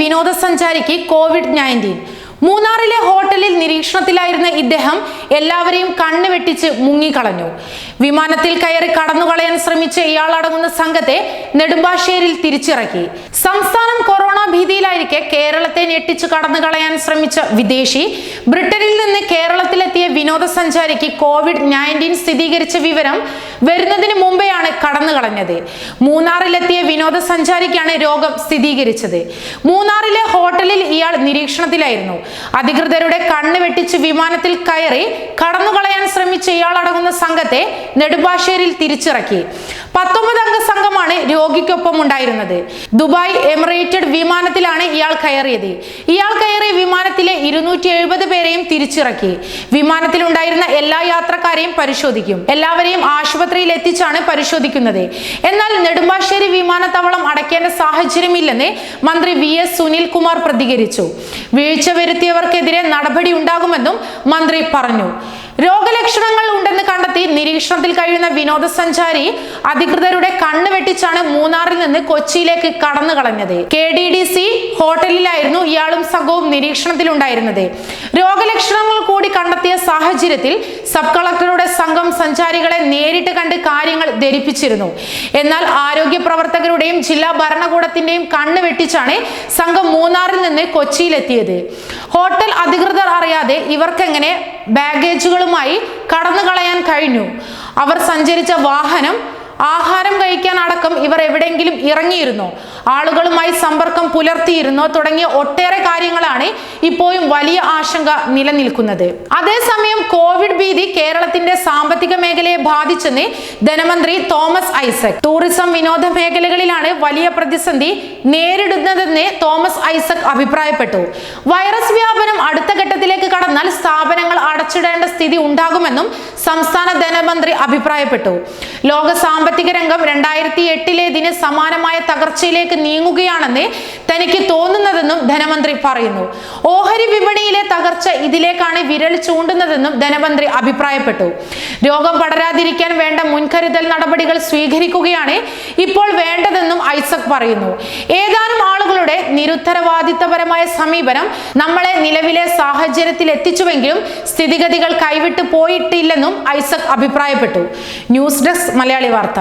വിനോദസഞ്ചാരിക്ക് Covid nineteen മൂന്നാറിലെ ഹോട്ടലിൽ നിരീക്ഷണത്തിലായിരുന്ന ഇദ്ദേഹം എല്ലാവരെയും കണ്ണു വെട്ടിച്ച് മുങ്ങിക്കളഞ്ഞു. വിമാനത്തിൽ കയറി കടന്നുകളയാൻ ശ്രമിച്ച ഇയാളടങ്ങുന്ന സംഘത്തെ നെടുമ്പാശ്ശേരിയിൽ തിരിച്ചിറക്കി. സംസ്ഥാനം കൊറോണ ഭീതിയിലായിരിക്കെ കേരളത്തെ ഞെട്ടിച്ചു കടന്നു കളയാൻ ശ്രമിച്ച വിദേശി. ബ്രിട്ടനിൽ നിന്ന് കേരളത്തിലെത്തിയ വിനോദസഞ്ചാരിക്ക് കോവിഡ് നയന്റീൻ സ്ഥിരീകരിച്ച വിവരം വരുന്നതിന് മുമ്പെയാണ് കടന്നുകളഞ്ഞത് മൂന്നാറിലെത്തിയ വിനോദസഞ്ചാരിക്കാണ് രോഗം സ്ഥിരീകരിച്ചത്. മൂന്നാറിലെ ഹോട്ടലിൽ ഇയാൾ നിരീക്ഷണത്തിലായിരുന്നു. അധികൃതരുടെ കണ്ണ് വെട്ടിച്ച് വിമാനത്തിൽ കയറി കടന്നു കളയാൻ ശ്രമിച്ച ഇയാൾ അടങ്ങുന്ന സംഘത്തെ നെടുമ്പാശ്ശേരിയിൽ തിരിച്ചിറക്കി. പത്തൊമ്പത് അംഗ സംഘമാണ് രോഗിക്കൊപ്പം ഉണ്ടായിരുന്നത് ദുബായ് എമിറേറ്റഡ് വിമാനത്തിലാണ് ഇയാൾ കയറിയത്. ഇയാൾ കയറിയ വിമാനത്തിലെ ഇരുന്നൂറ്റി എഴുപത് പേരെയും തിരിച്ചിറക്കി. വിമാനത്തിലുണ്ടായിരുന്ന എല്ലാ യാത്രക്കാരെയും പരിശോധിക്കും. എല്ലാവരെയും ആശുപത്രിയിൽ എത്തിച്ചാണ് പരിശോധിക്കുന്നത്. എന്നാൽ നെടുമ്പാശ്ശേരി വിമാനത്താവളം അടയ്ക്കേണ്ട സാഹചര്യമില്ലെന്ന് മന്ത്രി വി എസ് സുനിൽ കുമാർ പ്രതികരിച്ചു. വീഴ്ച വരുത്തിയവർക്കെതിരെ നടപടി ഉണ്ടാകുമെന്നും മന്ത്രി പറഞ്ഞു. നിരീക്ഷണത്തിൽ കഴിയുന്ന വിനോദസഞ്ചാരി അധികൃതരുടെ കണ്ണ് വെട്ടിച്ചാണ് മൂന്നാറിൽ നിന്ന് കൊച്ചിയിലേക്ക് കടന്നു കളഞ്ഞത്. കെ ഡി ഡി സി ഹോട്ടലിലായിരുന്നു ഇയാളും സംഘവും നിരീക്ഷണത്തിലുണ്ടായിരുന്നത്. രോഗലക്ഷണങ്ങൾ കൂടി കണ്ടെത്തിയ സാഹചര്യത്തിൽ സബ് കളക്ടറുടെ സംഘം സഞ്ചാരികളെ നേരിട്ട് കണ്ട് കാര്യങ്ങൾ ധരിപ്പിച്ചിരുന്നു. എന്നാൽ ആരോഗ്യ പ്രവർത്തകരുടെയും ജില്ലാ ഭരണകൂടത്തിന്റെയും കണ്ണ് വെട്ടിച്ചാണ് സംഘം മൂന്നാറിൽ നിന്ന് കൊച്ചിയിലെത്തിയത്. ഹോട്ടൽ അധികൃതർ അറിയാതെ ഇവർക്കെങ്ങനെ ബാഗേജുകളുമായി കടന്നു കളയാൻ കഴിഞ്ഞു. അവർ സഞ്ചരിച്ച വാഹനം ആഹാരം കഴിക്കാൻ അടക്കം ഇവർ എവിടെയെങ്കിലും ഇറങ്ങിയിരുന്നോ. ആളുകളുമായി സമ്പർക്കം പുലർത്തിയിരുന്നോ. തുടങ്ങിയ ഒട്ടേറെ കാര്യങ്ങളാണ് ഇപ്പോഴും വലിയ ആശങ്ക നിലനിൽക്കുന്നത്. അതേസമയം കോവിഡ് ഭീതി കേരളത്തിന്റെ സാമ്പത്തിക മേഖലയെ ബാധിച്ചെന്ന് ധനമന്ത്രി തോമസ് ഐസക്. ടൂറിസം വിനോദ മേഖലകളിലാണ് വലിയ പ്രതിസന്ധി നേരിടുന്നതെന്ന് തോമസ് ഐസക് അഭിപ്രായപ്പെട്ടു. വൈറസ് വ്യാപനം അടുത്ത ഘട്ടത്തിലേക്ക് കടന്നാൽ സ്ഥാപനങ്ങൾ അടച്ചിടേണ്ട സ്ഥിതി ഉണ്ടാകുമെന്നും സംസ്ഥാന ധനമന്ത്രി അഭിപ്രായപ്പെട്ടു. ലോക സാമ്പത്തിക രംഗം രണ്ടായിരത്തി എട്ടിലേതിന് സമാനമായ തകർച്ചയിലേക്ക് നീങ്ങുകയാണെന്ന് തനിക്ക് തോന്നുന്നതെന്നും ധനമന്ത്രി പറയുന്നു. ഓഹരി വിപണിയിലെ തകർച്ച ഇതിലേക്കാണ് വിരൽ ചൂണ്ടുന്നതെന്നും ധനമന്ത്രി അഭിപ്രായപ്പെട്ടു. രോഗം പടരാതിരിക്കാൻ വേണ്ട മുൻകരുതൽ നടപടികൾ സ്വീകരിക്കുകയാണ് ഇപ്പോൾ വേണ്ടതെന്നും ഐസക് പറയുന്നു. ഏതാനും ആളുകളുടെ നിരുത്തരവാദിത്തപരമായ സമീപനം നമ്മളെ നിലവിലെ സാഹചര്യത്തിൽ എത്തിച്ചുവെങ്കിലും സ്ഥിതിഗതികൾ കൈവിട്ടു പോയിട്ടില്ലെന്നും ഐസക് അഭിപ്രായപ്പെട്ടു. ന്യൂസ് ഡെസ്ക് മലയാളി വാർത്ത.